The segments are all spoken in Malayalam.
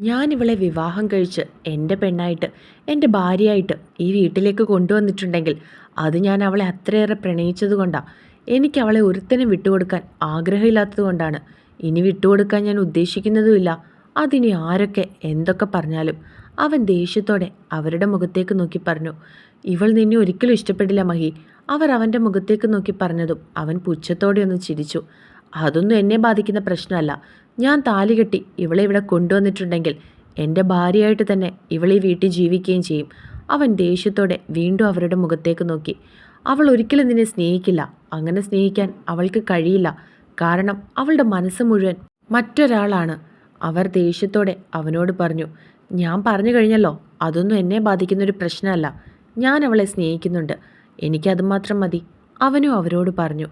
ഞാൻ വിവാഹം കഴിച്ച് എന്റെ പെണ്ണായിട്ട് എന്റെ ഭാര്യയായിട്ട് ഈ വീട്ടിലേക്ക് കൊണ്ടുവന്നിട്ടുണ്ടെങ്കിൽ അത് ഞാൻ അവളെ അത്രയേറെ പ്രണയിച്ചത് കൊണ്ടാണ് എനിക്ക് അവളെ ഒരുത്തനും വിട്ടുകൊടുക്കാൻ ആഗ്രഹമില്ലാത്തത് കൊണ്ടാണ്. ഇനി വിട്ടുകൊടുക്കാൻ ഞാൻ ഉദ്ദേശിക്കുന്നതുമില്ല അതിനി ആരൊക്കെ എന്തൊക്കെ പറഞ്ഞാലും അവൻ ദേഷ്യത്തോടെ അവരുടെ മുഖത്തേക്ക് നോക്കി പറഞ്ഞു ഇവൾ നിന്നെ ഒരിക്കലും ഇഷ്ടപ്പെടില്ല മഹി. അവർ അവന്റെ മുഖത്തേക്ക് നോക്കി പറഞ്ഞതും അവൻ പുച്ഛത്തോടെ ഒന്ന് ചിരിച്ചു. അതൊന്നും എന്നെ ബാധിക്കുന്ന പ്രശ്നമല്ല. ഞാൻ താലി കെട്ടി ഇവളെ ഇവിടെ കൊണ്ടുവന്നിട്ടുണ്ടെങ്കിൽ എന്റെ ഭാര്യയായിട്ട് തന്നെ ഇവളെ വീട്ടിൽ ജീവിക്കുകയും ചെയ്യും. അവൻ ദേഷ്യത്തോടെ വീണ്ടും അവരുടെ മുഖത്തേക്ക് നോക്കി. അവൾ ഒരിക്കലും നിന്നെ സ്നേഹിക്കില്ല. അങ്ങനെ സ്നേഹിക്കാൻ അവൾക്ക് കഴിയില്ല. കാരണം അവളുടെ മനസ്സ് മുഴുവൻ മറ്റൊരാളാണ്. അവർ ദേഷ്യത്തോടെ അവനോട് പറഞ്ഞു ഞാൻ പറഞ്ഞു കഴിഞ്ഞല്ലോ അതൊന്നും എന്നെ ബാധിക്കുന്നൊരു പ്രശ്നമല്ല. ഞാൻ അവളെ സ്നേഹിക്കുന്നുണ്ട്. എനിക്കത് മാത്രം മതി. അവനും അവരോട് പറഞ്ഞു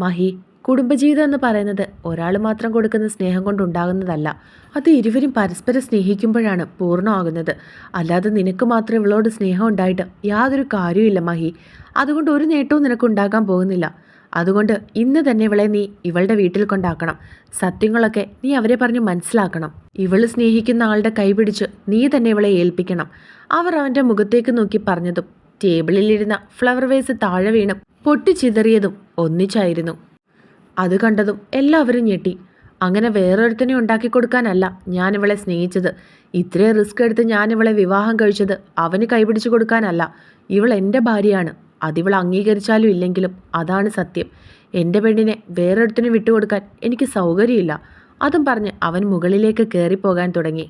മഹി കുടുംബജീവിതം എന്ന് പറയുന്നത് ഒരാൾ മാത്രം കൊടുക്കുന്ന സ്നേഹം കൊണ്ടുണ്ടാകുന്നതല്ല. അത് ഇരുവരും പരസ്പരം സ്നേഹിക്കുമ്പോഴാണ് പൂർണമാകുന്നത്. അല്ലാതെ നിനക്ക് മാത്രം ഇവളോട് സ്നേഹം ഉണ്ടായിട്ട് യാതൊരു കാര്യവുമില്ല മഹി. അതുകൊണ്ട് ഒരു നേട്ടവും നിനക്ക് ഉണ്ടാകാൻ പോകുന്നില്ല. അതുകൊണ്ട് ഇന്ന് തന്നെ ഇവളെ നീ ഇവളുടെ വീട്ടിൽ കൊണ്ടാക്കണം. സത്യങ്ങളൊക്കെ നീ അവരെ പറഞ്ഞ് മനസ്സിലാക്കണം. ഇവൾ സ്നേഹിക്കുന്ന ആളുടെ കൈപിടിച്ച് നീ തന്നെ ഇവളെ ഏൽപ്പിക്കണം. അവർ അവന്റെ മുഖത്തേക്ക് നോക്കി പറഞ്ഞതും ടേബിളിലിരുന്ന ഫ്ലവർ വേസ് താഴെ വീണും പൊട്ടിച്ചിതറിയതും ഒന്നിച്ചായിരുന്നു. അത് കണ്ടതും എല്ലാവരും ഞെട്ടി. അങ്ങനെ വേറൊരുത്തനെ ഉണ്ടാക്കി കൊടുക്കാനല്ല ഞാൻ ഇവളെ സ്നേഹിച്ചത്. ഇത്രയും റിസ്ക് എടുത്ത് ഞാൻ ഇവളെ വിവാഹം കഴിച്ചത് അവന് കൈപിടിച്ചു കൊടുക്കാനല്ല. ഇവൾ എന്റെ ഭാര്യയാണ്. അതിവൾ അംഗീകരിച്ചാലും ഇല്ലെങ്കിലും അതാണ് സത്യം. എന്റെ പെണ്ണിനെ വേറൊരുത്തിന് വിട്ടുകൊടുക്കാൻ എനിക്ക് സൗകര്യമില്ല. അതും പറഞ്ഞ് അവൻ മുകളിലേക്ക് കയറിപ്പോകാൻ തുടങ്ങി.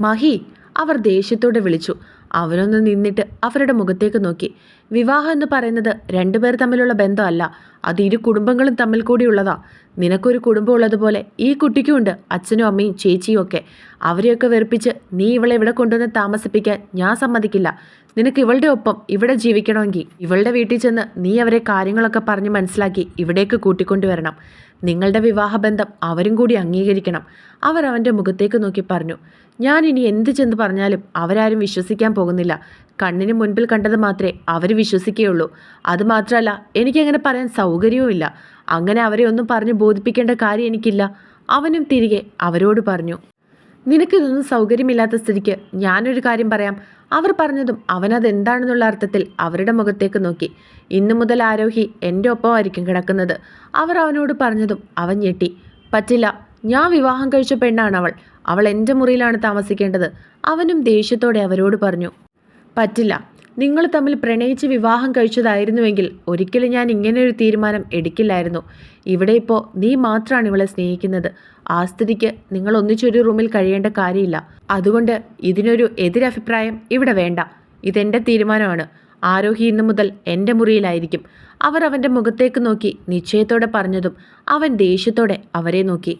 മഹി അവർ ദേഷ്യത്തോടെ വിളിച്ചു. അവനൊന്ന് നിന്നിട്ട് അവരുടെ മുഖത്തേക്ക് നോക്കി. വിവാഹം എന്ന് പറയുന്നത് രണ്ടുപേർ തമ്മിലുള്ള ബന്ധമല്ല. അത് ഇരു കുടുംബങ്ങളും തമ്മിൽ കൂടിയുള്ളതാ നിനക്കൊരു കുടുംബം ഉള്ളതുപോലെ ഈ കുട്ടിക്കുമുണ്ട് അച്ഛനും അമ്മയും ചേച്ചിയും ഒക്കെ. അവരെയൊക്കെ വെറുപ്പിച്ച് നീ ഇവളെ ഇവിടെ കൊണ്ടുവന്ന് താമസിപ്പിക്കാൻ ഞാൻ സമ്മതിക്കില്ല. നിനക്ക് ഇവളുടെ ഒപ്പം ഇവിടെ ജീവിക്കണമെങ്കിൽ ഇവളുടെ വീട്ടിൽ ചെന്ന് നീ അവരെ കാര്യങ്ങളൊക്കെ പറഞ്ഞ് മനസ്സിലാക്കി ഇവിടേക്ക് കൂട്ടിക്കൊണ്ടുവരണം. നിങ്ങളുടെ വിവാഹബന്ധം അവരും കൂടി അംഗീകരിക്കണം. അവർ അവന്റെ മുഖത്തേക്ക് നോക്കി പറഞ്ഞു ഞാൻ ഇനി എന്ത് ചെന്ന് പറഞ്ഞാലും അവരാരും വിശ്വസിക്കാൻ പോകുന്നില്ല. കണ്ണിന് മുൻപിൽ കണ്ടത് മാത്രമേ അവർ വിശ്വസിക്കുകയുള്ളൂ. അതുമാത്രമല്ല എനിക്കങ്ങനെ പറയാൻ സൗകര്യവുമില്ല. അങ്ങനെ അവരെ ഒന്നും പറഞ്ഞ് ബോധിപ്പിക്കേണ്ട കാര്യം എനിക്കില്ല. അവനും തിരികെ അവരോട് പറഞ്ഞു നിനക്കിതൊന്നും സൗകര്യമില്ലാത്ത സ്ഥിതിക്ക് ഞാനൊരു കാര്യം പറയാം. അവർ പറഞ്ഞതും അവനത് എന്താണെന്നുള്ള അർത്ഥത്തിൽ അവരുടെ മുഖത്തേക്ക് നോക്കി. ഇന്നു മുതൽ ആരോഹി എന്റെ ഒപ്പമായിരിക്കും കിടക്കുന്നത്. അവർ അവനോട് പറഞ്ഞതും അവൻ ഞെട്ടി. പറ്റില്ല ഞാൻ വിവാഹം കഴിച്ച പെണ്ണാണ് അവൾ അവൾ എന്റെ മുറിയിലാണ് താമസിക്കേണ്ടത്. അവനും ദേഷ്യത്തോടെ അവരോട് പറഞ്ഞു. പറ്റില്ല നിങ്ങൾ തമ്മിൽ പ്രണയിച്ച് വിവാഹം കഴിച്ചതായിരുന്നുവെങ്കിൽ ഒരിക്കലും ഞാൻ ഇങ്ങനെ ഒരു തീരുമാനം എടുക്കില്ലായിരുന്നു. ഇവിടെ ഇപ്പോൾ നീ മാത്രമാണ് ഇവളെ സ്നേഹിക്കുന്നത്. ആ സ്ഥിതിക്ക് നിങ്ങൾ ഒന്നിച്ചൊരു റൂമിൽ കഴിയേണ്ട കാര്യമില്ല. അതുകൊണ്ട് ഇതിനൊരു എതിരഭിപ്രായം ഇവിടെ വേണ്ട. ഇതെന്റെ തീരുമാനമാണ്. ആരോഹി ഇന്നു മുതൽ എന്റെ മുറിയിലായിരിക്കും. അവർ അവന്റെ മുഖത്തേക്ക് നോക്കി നിശ്ചയത്തോടെ പറഞ്ഞതും അവൻ ദേഷ്യത്തോടെ അവരെ നോക്കി.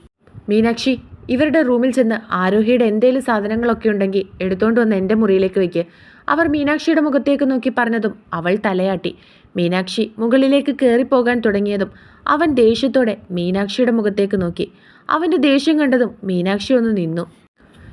മീനാക്ഷി ഇവരുടെ റൂമിൽ ചെന്ന് ആരോഹിയുടെ എന്തേലും സാധനങ്ങളൊക്കെ ഉണ്ടെങ്കിൽ എടുത്തുകൊണ്ട് വന്ന് എന്റെ മുറിയിലേക്ക് വയ്ക്ക് അവർ മീനാക്ഷിയുടെ മുഖത്തേക്ക് നോക്കി പറഞ്ഞതും അവൾ തലയാട്ടി. മീനാക്ഷി മുകളിലേക്ക് കയറിപ്പോകാൻ തുടങ്ങിയതും അവൻ ദേഷ്യത്തോടെ മീനാക്ഷിയുടെ മുഖത്തേക്ക് നോക്കി. അവന്റെ ദേഷ്യം കണ്ടതും മീനാക്ഷി ഒന്ന് നിന്നു.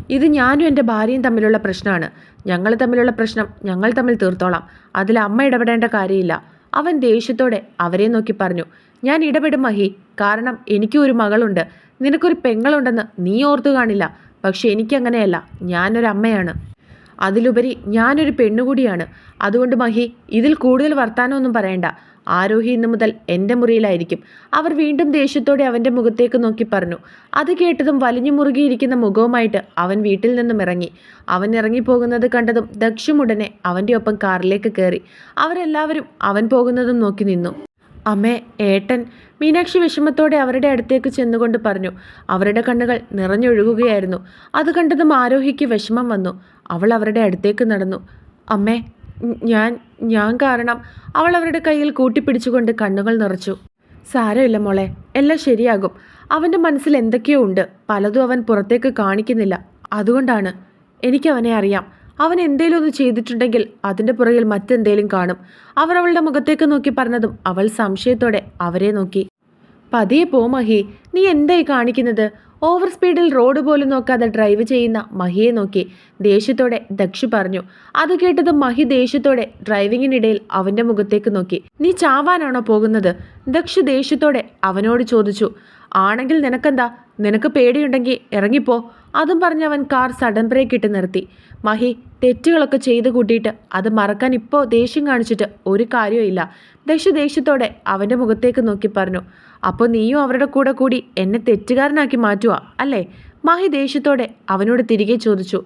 ഇത് ഞാനും എന്റെ ഭാര്യയും തമ്മിലുള്ള പ്രശ്നമാണ്. ഞങ്ങൾ തമ്മിലുള്ള പ്രശ്നം ഞങ്ങൾ തമ്മിൽ തീർത്തോളാം. അതിൽ അമ്മ ഇടപെടേണ്ട കാര്യമില്ല. അവൻ ദേഷ്യത്തോടെ അവരെ നോക്കി പറഞ്ഞു. ഞാൻ ഇടപെടും മഹി. കാരണം എനിക്കും ഒരു മകളുണ്ട്. നിനക്കൊരു പെങ്ങളുണ്ടെന്ന് നീ ഓർത്തു കാണില്ല. പക്ഷെ എനിക്കങ്ങനെയല്ല. ഞാനൊരു അമ്മയാണ് അതിലുപരി ഞാനൊരു പെണ്ണുകൂടിയാണ്. അതുകൊണ്ട് മഹി ഇതിൽ കൂടുതൽ വർത്താനമൊന്നും പറയണ്ട. ആരോഹി ഇന്നു മുതൽ എന്റെ മുറിയിലായിരിക്കും. അവർ വീണ്ടും ദേഷ്യത്തോടെ അവന്റെ മുഖത്തേക്ക് നോക്കി പറഞ്ഞു. അത് കേട്ടതും വലിഞ്ഞു മുറുകിയിരിക്കുന്ന മുഖവുമായിട്ട് അവൻ വീട്ടിൽ നിന്നും ഇറങ്ങി. അവൻ ഇറങ്ങിപ്പോകുന്നത് കണ്ടതും ദക്ഷുമുടനെ അവന്റെ ഒപ്പം കാറിലേക്ക് കയറി. അവരെല്ലാവരും അവൻ പോകുന്നതും നോക്കി നിന്നു. അമ്മേ ഏട്ടൻ. മീനാക്ഷി വിഷമത്തോടെ അവരുടെ അടുത്തേക്ക് ചെന്നുകൊണ്ട് പറഞ്ഞു അവരുടെ കണ്ണുകൾ നിറഞ്ഞൊഴുകുകയായിരുന്നു. അത് കണ്ടതും ആരോഹിക്ക് വിഷമം വന്നു. അവൾ അവരുടെ അടുത്തേക്ക് നടന്നു. അമ്മേ ഞാൻ ഞാൻ കാരണം അവൾ അവരുടെ കയ്യിൽ കൂട്ടിപ്പിടിച്ചുകൊണ്ട് കണ്ണുകൾ നിറച്ചു. സാരമില്ല മോളെ എല്ലാം ശരിയാകും. അവന്റെ മനസ്സിൽ എന്തൊക്കെയോ ഉണ്ട്. പലതും അവൻ പുറത്തേക്ക് കാണിക്കുന്നില്ല. അതുകൊണ്ടാണ്. എനിക്കവനെ അറിയാം. അവൻ എന്തേലും ഒന്ന് ചെയ്തിട്ടുണ്ടെങ്കിൽ അതിന്റെ പുറകിൽ മറ്റെന്തേലും കാണും. അവർ അവളുടെ മുഖത്തേക്ക് നോക്കി പറഞ്ഞതും അവൾ സംശയത്തോടെ അവരെ നോക്കി. പതിയെ പോ മഹി. നീ എന്തായി കാണിക്കുന്നത്? ഓവർ സ്പീഡിൽ റോഡ് പോലും നോക്കാതെ ഡ്രൈവ് ചെയ്യുന്ന മഹിയെ നോക്കി ദേഷ്യത്തോടെ ദക്ഷി പറഞ്ഞു. അത് കേട്ടത് മഹി ദേഷ്യത്തോടെ ഡ്രൈവിങ്ങിനിടയിൽ അവന്റെ മുഖത്തേക്ക് നോക്കി. നീ ചാവാനാണോ പോകുന്നത്? ദക്ഷി ദേഷ്യത്തോടെ അവനോട് ചോദിച്ചു. ആണെങ്കിൽ നിനക്കെന്താ? നിനക്ക് പേടിയുണ്ടെങ്കിൽ ഇറങ്ങിപ്പോ. അതും പറഞ്ഞ് അവൻ കാർ സഡൻ ബ്രേക്ക് ഇട്ട് നിർത്തി. മഹി തെറ്റുകളൊക്കെ ചെയ്ത് കൂട്ടിയിട്ട് അത് മറക്കാൻ ഇപ്പോൾ ദേഷ്യം കാണിച്ചിട്ട് ഒരു കാര്യവും ദക്ഷ ദേഷ്യത്തോടെ അവന്റെ മുഖത്തേക്ക് നോക്കി പറഞ്ഞു അപ്പോൾ നീയും അവരുടെ കൂടെ കൂടി എന്നെ തെറ്റുകാരനാക്കി മാറ്റുക അല്ലേ? മഹി ദേഷ്യത്തോടെ അവനോട് തിരികെ ചോദിച്ചു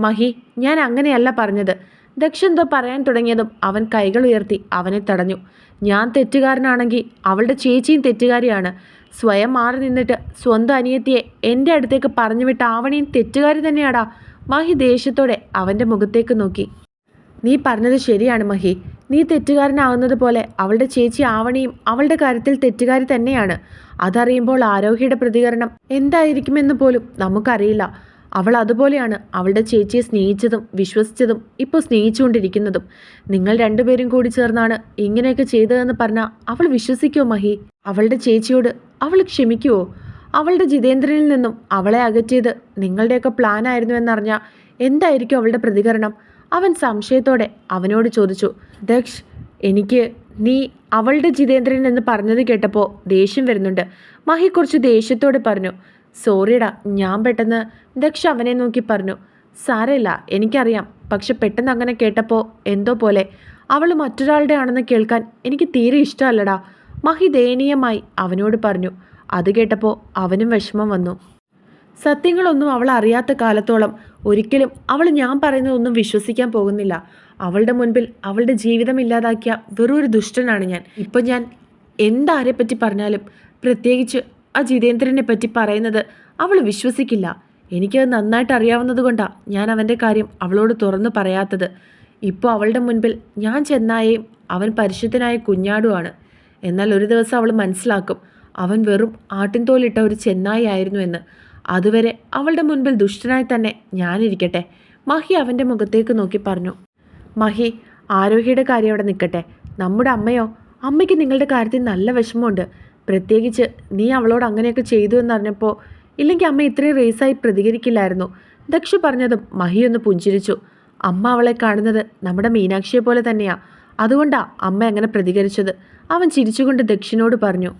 മഹി ഞാൻ അങ്ങനെയല്ല പറഞ്ഞത്. ദക്ഷ എന്തോ പറയാൻ തുടങ്ങിയതും അവൻ കൈകൾ ഉയർത്തി അവനെ തടഞ്ഞു. ഞാൻ തെറ്റുകാരനാണെങ്കിൽ അവളുടെ ചേച്ചിയും തെറ്റുകാരിയാണ്. സ്വയം മാറി നിന്നിട്ട് സ്വന്തം അനിയത്തിയെ എന്റെ അടുത്തേക്ക് പറഞ്ഞു വിട്ട ആവണിയും തെറ്റുകാരി തന്നെയാടാ. മഹി ദേഷ്യത്തോടെ അവന്റെ മുഖത്തേക്ക് നോക്കി. നീ പറഞ്ഞത് ശരിയാണ് മഹി. നീ തെറ്റുകാരനാവുന്നത് പോലെ അവളുടെ ചേച്ചി ആവണിയും അവളുടെ കാര്യത്തിൽ തെറ്റുകാരി തന്നെയാണ്. അതറിയുമ്പോൾ ആരോഗ്യയുടെ പ്രതികരണം എന്തായിരിക്കുമെന്ന് പോലും നമുക്കറിയില്ല. അവൾ അതുപോലെയാണ് അവളുടെ ചേച്ചിയെ സ്നേഹിച്ചതും വിശ്വസിച്ചതും ഇപ്പോൾ സ്നേഹിച്ചുകൊണ്ടിരിക്കുന്നതും. നിങ്ങൾ രണ്ടുപേരും കൂടി ചേർന്നാണ് ഇങ്ങനെയൊക്കെ ചെയ്തതെന്ന് പറഞ്ഞാൽ അവൾ വിശ്വസിക്കുമോ മഹി? അവളുടെ ചേച്ചിയോട് അവൾ ക്ഷമിക്കുമോ അവളുടെ ജിതേന്ദ്രനിൽ നിന്നും അവളെ അകറ്റിയത് നിങ്ങളുടെയൊക്കെ പ്ലാനായിരുന്നു എന്നറിഞ്ഞാൽ എന്തായിരിക്കും അവളുടെ പ്രതികരണം? അവൻ സംശയത്തോടെ അവനോട് ചോദിച്ചു ദക്ഷ് എനിക്ക് നീ അവളുടെ ജിതേന്ദ്രൻ എന്ന് പറഞ്ഞത് കേട്ടപ്പോൾ ദേഷ്യം വരുന്നുണ്ട്. മഹി കുറച്ച് ദേഷ്യത്തോടെ പറഞ്ഞു സോറിയടാ ഞാൻ പെട്ടെന്ന് ദക്ഷ അവനെ നോക്കി പറഞ്ഞു സാരമില്ല എനിക്കറിയാം. പക്ഷെ പെട്ടെന്ന് അങ്ങനെ കേട്ടപ്പോൾ എന്തോ പോലെ. അവൾ മറ്റൊരാളുടെ ആണെന്ന് കേൾക്കാൻ എനിക്ക് തീരെ ഇഷ്ടമല്ലടാ. മഹി ദയനീയമായി അവനോട് പറഞ്ഞു. അത് കേട്ടപ്പോൾ അവനും വിഷമം വന്നു. സത്യങ്ങളൊന്നും അവൾ അറിയാത്ത കാലത്തോളം ഒരിക്കലും അവൾ ഞാൻ പറയുന്നതൊന്നും വിശ്വസിക്കാൻ പോകുന്നില്ല. അവളുടെ മുൻപിൽ അവളുടെ ജീവിതം ഇല്ലാതാക്കിയ വെറൊരു ദുഷ്ടനാണ് ഞാൻ. ഇപ്പം ഞാൻ എന്താരെ പറ്റി പറഞ്ഞാലും പ്രത്യേകിച്ച് ആ ജിതേന്ദ്രനെ പറ്റി പറയുന്നത് അവൾ വിശ്വസിക്കില്ല. എനിക്കത് നന്നായിട്ട് അറിയാവുന്നത് കൊണ്ടാണ് ഞാൻ അവന്റെ കാര്യം അവളോട് തുറന്നു പറയാത്തത്. ഇപ്പോൾ അവളുടെ മുൻപിൽ ഞാൻ ചെന്നായേയും അവൻ പരിശുദ്ധനായ കുഞ്ഞാടുമാണ് എന്നാൽ ഒരു ദിവസം അവൾ മനസ്സിലാക്കും അവൻ വെറും ആട്ടിൻതോലിട്ട ഒരു ചെന്നായി ആയിരുന്നു എന്ന്. അതുവരെ അവളുടെ മുൻപിൽ ദുഷ്ടനായി തന്നെ ഞാനിരിക്കട്ടെ. മഹി അവന്റെ മുഖത്തേക്ക് നോക്കി പറഞ്ഞു. മഹി ആരോഹിയുടെ കാര്യം അവിടെ നിൽക്കട്ടെ. നമ്മുടെ അമ്മയോ? അമ്മയ്ക്ക് നിങ്ങളുടെ കാര്യത്തിൽ നല്ല വിഷമമുണ്ട്. പ്രത്യേകിച്ച് നീ അവളോട് അങ്ങനെയൊക്കെ ചെയ്തു എന്നറിഞ്ഞപ്പോൾ ഇല്ലെങ്കിൽ അമ്മ ഇത്രയും റേസായി പ്രതികരിക്കില്ലായിരുന്നു. ദക്ഷു പറഞ്ഞതും മഹി ഒന്ന് പുഞ്ചിരിച്ചു. അമ്മ അവളെ കാണുന്നത് നമ്മുടെ മീനാക്ഷിയെ പോലെ തന്നെയാ. അതുകൊണ്ടാ അമ്മ അങ്ങനെ പ്രതികരിച്ചത്. അവൻ ചിരിച്ചുകൊണ്ട് ദക്ഷിനോട് പറഞ്ഞു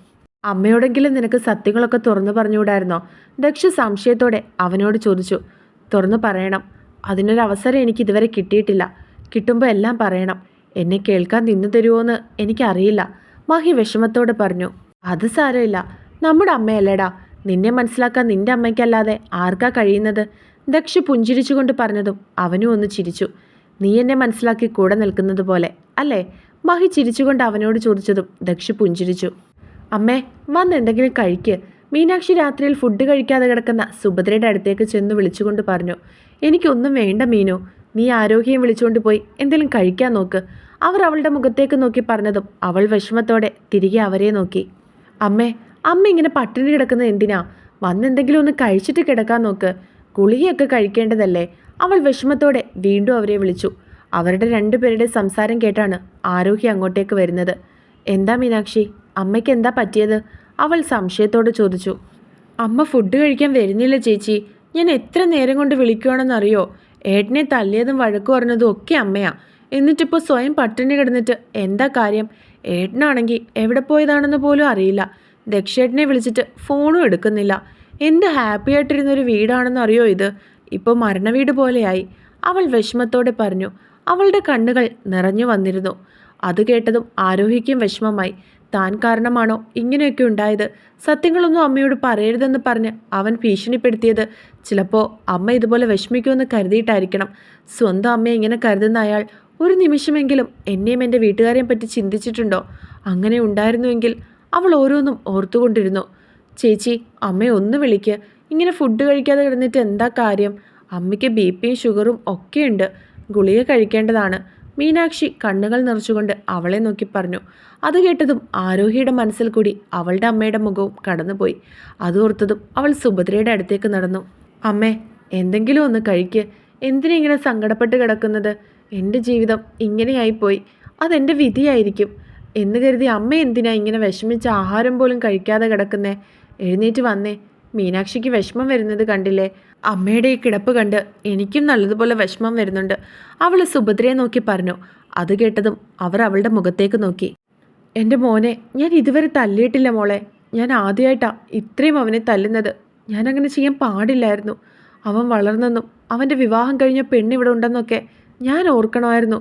അമ്മയോടെങ്കിലും നിനക്ക് സത്യങ്ങളൊക്കെ തുറന്നു പറഞ്ഞുകൂടായിരുന്നോ? ദക്ഷ സംശയത്തോടെ അവനോട് ചോദിച്ചു തുറന്നു പറയണം. അതിനൊരു അവസരം എനിക്ക് ഇതുവരെ കിട്ടിയിട്ടില്ല. കിട്ടുമ്പോൾ എല്ലാം പറയണം. എന്നെ കേൾക്കാൻ നിന്നു തരുമോയെന്ന് എനിക്കറിയില്ല. മഹി വിഷമത്തോടെ പറഞ്ഞു അത് സാരമില്ല. നമ്മുടെ അമ്മയല്ലേടാ. നിന്നെ മനസ്സിലാക്കാൻ നിന്റെ അമ്മയ്ക്കല്ലാതെ ആർക്കാ കഴിയുന്നത്? ദക്ഷ പുഞ്ചിരിച്ചുകൊണ്ട് പറഞ്ഞതും അവനും ഒന്ന് ചിരിച്ചു. നീ എന്നെ മനസ്സിലാക്കി കൂടെ നിൽക്കുന്നത് പോലെ അല്ലേ? മഹി ചിരിച്ചുകൊണ്ട് അവനോട് ചോദിച്ചതും ദക്ഷി പുഞ്ചിരിച്ചു. അമ്മേ വന്ന് എന്തെങ്കിലും കഴിക്ക്. മീനാക്ഷി രാത്രിയിൽ ഫുഡ് കഴിക്കാതെ കിടക്കുന്ന സുഭദ്രയുടെ അടുത്തേക്ക് ചെന്ന് വിളിച്ചുകൊണ്ട് പറഞ്ഞു എനിക്കൊന്നും വേണ്ട മീനു. നീ ആരോഗ്യം വിളിച്ചുകൊണ്ട് പോയി എന്തെങ്കിലും കഴിക്കാൻ നോക്ക്. അവർ അവളുടെ മുഖത്തേക്ക് നോക്കി പറഞ്ഞതും അവൾ വിഷമത്തോടെ തിരികെ അവരെ നോക്കി. അമ്മേ അമ്മ ഇങ്ങനെ പട്ടിണി കിടക്കുന്നത് എന്തിനാ? വന്നെന്തെങ്കിലും ഒന്ന് കഴിച്ചിട്ട് കിടക്കാൻ നോക്ക്. ഗുളികയൊക്കെ കഴിക്കേണ്ടതല്ലേ? അവൾ വിഷമത്തോടെ വീണ്ടും അവരെ വിളിച്ചു. അവരുടെ രണ്ടുപേരുടെ സംസാരം കേട്ടാണ് ആരോഗ്യ അങ്ങോട്ടേക്ക് വരുന്നത്. എന്താ മീനാക്ഷി? അമ്മയ്ക്ക് എന്താ പറ്റിയത്? അവൾ സംശയത്തോടെ ചോദിച്ചു. അമ്മ ഫുഡ് കഴിക്കാൻ വരുന്നില്ല ചേച്ചി. ഞാൻ എത്ര നേരം കൊണ്ട് വിളിക്കുകയാണെന്നറിയോ ഏട്ടനെ തല്ലിയതും വഴക്കു പറഞ്ഞതും ഒക്കെ അമ്മയാ. എന്നിട്ടിപ്പോൾ സ്വയം പട്ടിണി കിടന്നിട്ട് എന്താ കാര്യം? ഏട്ടനാണെങ്കിൽ എവിടെ പോയതാണെന്ന് പോലും അറിയില്ല. ദക്ഷേട്ടനെ വിളിച്ചിട്ട് ഫോണും എടുക്കുന്നില്ല. എന്ത് ഹാപ്പി ആയിട്ടിരുന്നൊരു വീടാണെന്ന് ഇത്? ഇപ്പോൾ മരണവീട് പോലെയായി. അവൾ വിഷമത്തോടെ പറഞ്ഞു അവളുടെ കണ്ണുകൾ നിറഞ്ഞു വന്നിരുന്നു. അത് കേട്ടതും ആരോഹിക്കും വിഷമമായി. താൻ കാരണമാണോ ഇങ്ങനെയൊക്കെ ഉണ്ടായത്? സത്യങ്ങളൊന്നും അമ്മയോട് പറയരുതെന്ന് പറഞ്ഞ് അവൻ ഭീഷണിപ്പെടുത്തിയത്. ചിലപ്പോൾ അമ്മ ഇതുപോലെ വിഷമിക്കുമെന്ന് കരുതിയിട്ടായിരിക്കണം. സ്വന്തം അമ്മയെ ഇങ്ങനെ കരുതുന്ന അയാൾ ഒരു നിമിഷമെങ്കിലും എന്നെയും എന്റെ വീട്ടുകാരെയും പറ്റി ചിന്തിച്ചിട്ടുണ്ടോ? അങ്ങനെ ഉണ്ടായിരുന്നുവെങ്കിൽ അവൾ ഓരോന്നും ഓർത്തുകൊണ്ടിരുന്നു. ചേച്ചി അമ്മയെ ഒന്ന് വിളിക്ക്. ഇങ്ങനെ ഫുഡ് കഴിക്കാതെ കിടന്നിട്ട് എന്താ കാര്യം? അമ്മയ്ക്ക് ബി പിയും ഷുഗറും ഒക്കെയുണ്ട്. ഗുളിക കഴിക്കേണ്ടതാണ്. മീനാക്ഷി കണ്ണുകൾ നിറച്ചുകൊണ്ട് അവളെ നോക്കി പറഞ്ഞു. അത് കേട്ടതും ആരോഹിയുടെ മനസ്സിൽ കൂടി അവളുടെ അമ്മയുടെ മുഖവും കടന്നുപോയി. അതോർത്തതും അവൾ സുഭദ്രയുടെ അടുത്തേക്ക് നടന്നു. അമ്മേ എന്തെങ്കിലും ഒന്ന് കഴിക്ക്. എന്തിനിങ്ങനെ സങ്കടപ്പെട്ട് കിടക്കുന്നത്? എന്റെ ജീവിതം ഇങ്ങനെയായിപ്പോയി. അതെന്റെ വിധിയായിരിക്കും. എന്ന് കരുതി അമ്മ എന്തിനാ ഇങ്ങനെ വിഷമിച്ച ആഹാരം പോലും കഴിക്കാതെ കിടക്കുന്നേ? എഴുന്നേറ്റ് വന്നേ. മീനാക്ഷിക്ക് വിഷമം വരുന്നത് കണ്ടില്ലേ? അമ്മയുടെ ഈ കിടപ്പ് കണ്ട് എനിക്കും നല്ലതുപോലെ വിഷമം വരുന്നുണ്ട്. അവൾ സുഭദ്രയെ നോക്കി പറഞ്ഞു. അത് കേട്ടതും അവർ അവളുടെ മുഖത്തേക്ക് നോക്കി. എന്റെ മോനെ ഞാൻ ഇതുവരെ തല്ലിയിട്ടില്ല മോളെ. ഞാൻ ആദ്യമായിട്ടാണ് ഇത്രയും അവനെ തല്ലുന്നത്. ഞാൻ അങ്ങനെ ചെയ്യാൻ പാടില്ലായിരുന്നു. അവൻ വളർന്നെന്നും അവന്റെ വിവാഹം കഴിഞ്ഞ പെണ്ണിവിടെ ഉണ്ടെന്നൊക്കെ ഞാൻ ഓർക്കണമായിരുന്നു.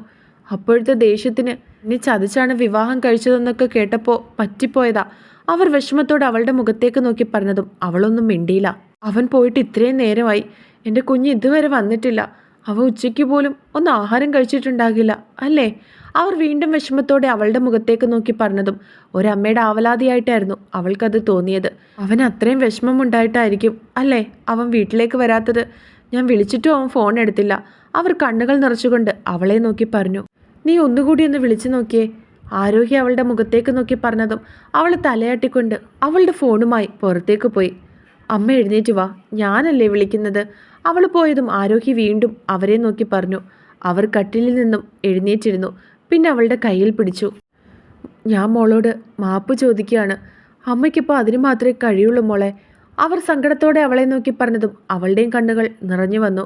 അപ്പോഴത്തെ ദേഷ്യത്തിന് എന്നെ ചതിച്ചാണ് വിവാഹം കഴിച്ചതെന്നൊക്കെ കേട്ടപ്പോൾ പറ്റിപ്പോയതാ. അവർ വിഷമത്തോടെ അവളുടെ മുഖത്തേക്ക് നോക്കി പറഞ്ഞതും അവളൊന്നും മിണ്ടിയില്ല. അവൻ പോയിട്ട് ഇത്രയും നേരമായി. എന്റെ കുഞ്ഞ് ഇതുവരെ വന്നിട്ടില്ല. അവ ഉച്ചയ്ക്ക് പോലും ഒന്ന് ആഹാരം കഴിച്ചിട്ടുണ്ടാകില്ല അല്ലേ? അവർ വീണ്ടും വിഷമത്തോടെ അവളുടെ മുഖത്തേക്ക് നോക്കി പറഞ്ഞതും ഒരമ്മയുടെ ആവലാതിയായിട്ടായിരുന്നു അവൾക്കത് തോന്നിയത്. അവൻ അത്രയും വിഷമമുണ്ടായിട്ടായിരിക്കും അല്ലേ? അവൻ വീട്ടിലേക്ക് വരാത്തത്. ഞാൻ വിളിച്ചിട്ടും അവൻ ഫോൺ എടുത്തില്ല. അവർ കണ്ണുകൾ നിറച്ചുകൊണ്ട് അവളെ നോക്കി പറഞ്ഞു. നീ ഒന്നുകൂടി ഒന്ന് വിളിച്ചു നോക്കിയേ. ആരോഗ്യ അവളുടെ മുഖത്തേക്ക് നോക്കി പറഞ്ഞതും അവൾ തലയാട്ടിക്കൊണ്ട് അവളുടെ ഫോണുമായി പുറത്തേക്ക് പോയി. അമ്മ എഴുന്നേറ്റ് വാ ഞാനല്ലേ വിളിക്കുന്നത്? അവൾ പോയതും ആരോഹി വീണ്ടും അവരെ നോക്കി പറഞ്ഞു. അവർ കട്ടിലിൽ നിന്നും എഴുന്നേറ്റിരുന്നു. പിന്നെ അവളുടെ കയ്യിൽ പിടിച്ചു. ഞാൻ മോളോട് മാപ്പ് ചോദിക്കുകയാണ്. അമ്മയ്ക്കിപ്പോൾ അതിന് മാത്രമേ കഴിയുള്ളൂ മോളെ. അവർ സങ്കടത്തോടെ അവളെ നോക്കി പറഞ്ഞതും അവളുടെയും കണ്ണുകൾ നിറഞ്ഞു വന്നു.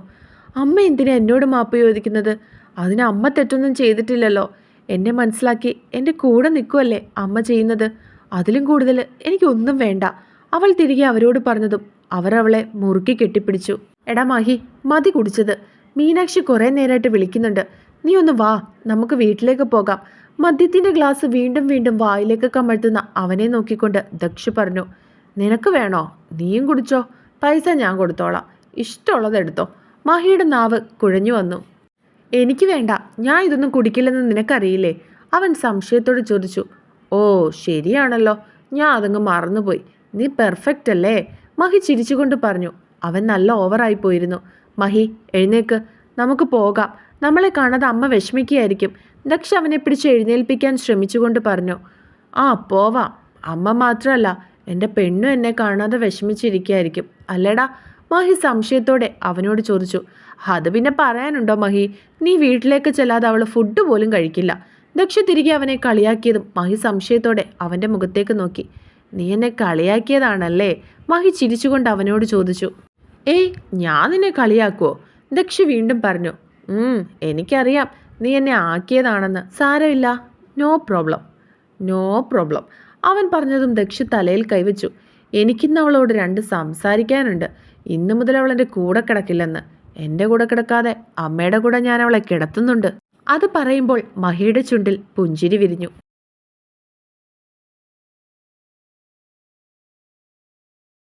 അമ്മ എന്തിനാ എന്നോട് മാപ്പ് ചോദിക്കുന്നത്? അതിന് അമ്മ തെറ്റൊന്നും ചെയ്തിട്ടില്ലല്ലോ. എന്നെ മനസ്സിലാക്കി എന്റെ കൂടെ നിൽക്കുമല്ലേ അമ്മ ചെയ്യുന്നത്? അതിലും കൂടുതൽ എനിക്കൊന്നും വേണ്ട. അവൾ തിരികെ അവരോട് പറഞ്ഞതും അവർ അവളെ മുറുക്കി കെട്ടിപ്പിടിച്ചു. എടാ മാഹി മതി കുടിച്ചത്. മീനാക്ഷി കുറേ നേരമായിട്ട് വിളിക്കുന്നുണ്ട്. നീ ഒന്ന് വാ നമുക്ക് വീട്ടിലേക്ക് പോകാം. മദ്യത്തിന്റെ ഗ്ലാസ് വീണ്ടും വീണ്ടും വായിലേക്ക് കമഴ്ത്തുന്ന അവനെ നോക്കിക്കൊണ്ട് ദക്ഷ് പറഞ്ഞു നിനക്ക് വേണോ? നീയും കുടിച്ചോ. പൈസ ഞാൻ കൊടുത്തോളാം. ഇഷ്ടമുള്ളത് എടുത്തോ. മാഹിയുടെ നാവ് കുഴഞ്ഞു വന്നു. എനിക്ക് വേണ്ട. ഞാൻ ഇതൊന്നും കുടിക്കില്ലെന്ന് നിനക്കറിയില്ലേ? അവൻ സംശയത്തോട് ചോദിച്ചു. ഓ ശരിയാണല്ലോ. ഞാൻ അതങ്ങ് മറന്നുപോയി. നീ പെർഫെക്റ്റ് അല്ലേ? മഹി ചിരിച്ചുകൊണ്ട് പറഞ്ഞു. അവൻ നല്ല ഓവറായി പോയിരുന്നു. മഹി എഴുന്നേക്ക്. നമുക്ക് പോകാം. നമ്മളെ കാണാതെ അമ്മ വിഷമിക്കുകയായിരിക്കും. ദക്ഷ അവനെ പിടിച്ച് എഴുന്നേൽപ്പിക്കാൻ ശ്രമിച്ചുകൊണ്ട് പറഞ്ഞു. ആ പോവാം. അമ്മ മാത്രമല്ല എന്റെ പെണ്ണും എന്നെ കാണാതെ വിഷമിച്ചിരിക്കുകയായിരിക്കും. അല്ലേടാ മഹി സംശയത്തോടെ അവനോട് ചോദിച്ചു. അത് പിന്നെ പറയാനുണ്ടോ മഹി? നീ വീട്ടിലേക്ക് ചെല്ലാതെ അവൾ ഫുഡ് പോലും കഴിക്കില്ല. ദക്ഷ തിരികെ അവനെ കളിയാക്കിയതും മഹി സംശയത്തോടെ അവന്റെ മുഖത്തേക്ക് നോക്കി. നീ എന്നെ കളിയാക്കിയതാണല്ലേ? മഹി ചിരിച്ചുകൊണ്ട് അവനോട് ചോദിച്ചു. ഏയ് ഞാൻ നിന്നെ കളിയാക്കുവോ? ദക്ഷ വീണ്ടും പറഞ്ഞു. എനിക്കറിയാം. നീ എന്നെ ആക്കിയതാണെന്ന്. സാരമില്ല. No problem. No problem. അവൻ പറഞ്ഞതും ദക്ഷ തലയിൽ കൈവച്ചു. എനിക്കിന്ന് അവളോട് രണ്ട് സംസാരിക്കാനുണ്ട്. ഇന്നു മുതൽ അവൾ എന്റെ കൂടെ കിടക്കില്ലെന്ന്. എന്റെ കൂടെ കിടക്കാതെ അമ്മയുടെ കൂടെ ഞാൻ അവളെ കിടത്തുന്നുണ്ട്. അത് പറയുമ്പോൾ മഹിയുടെ ചുണ്ടിൽ പുഞ്ചിരി വിരിഞ്ഞു.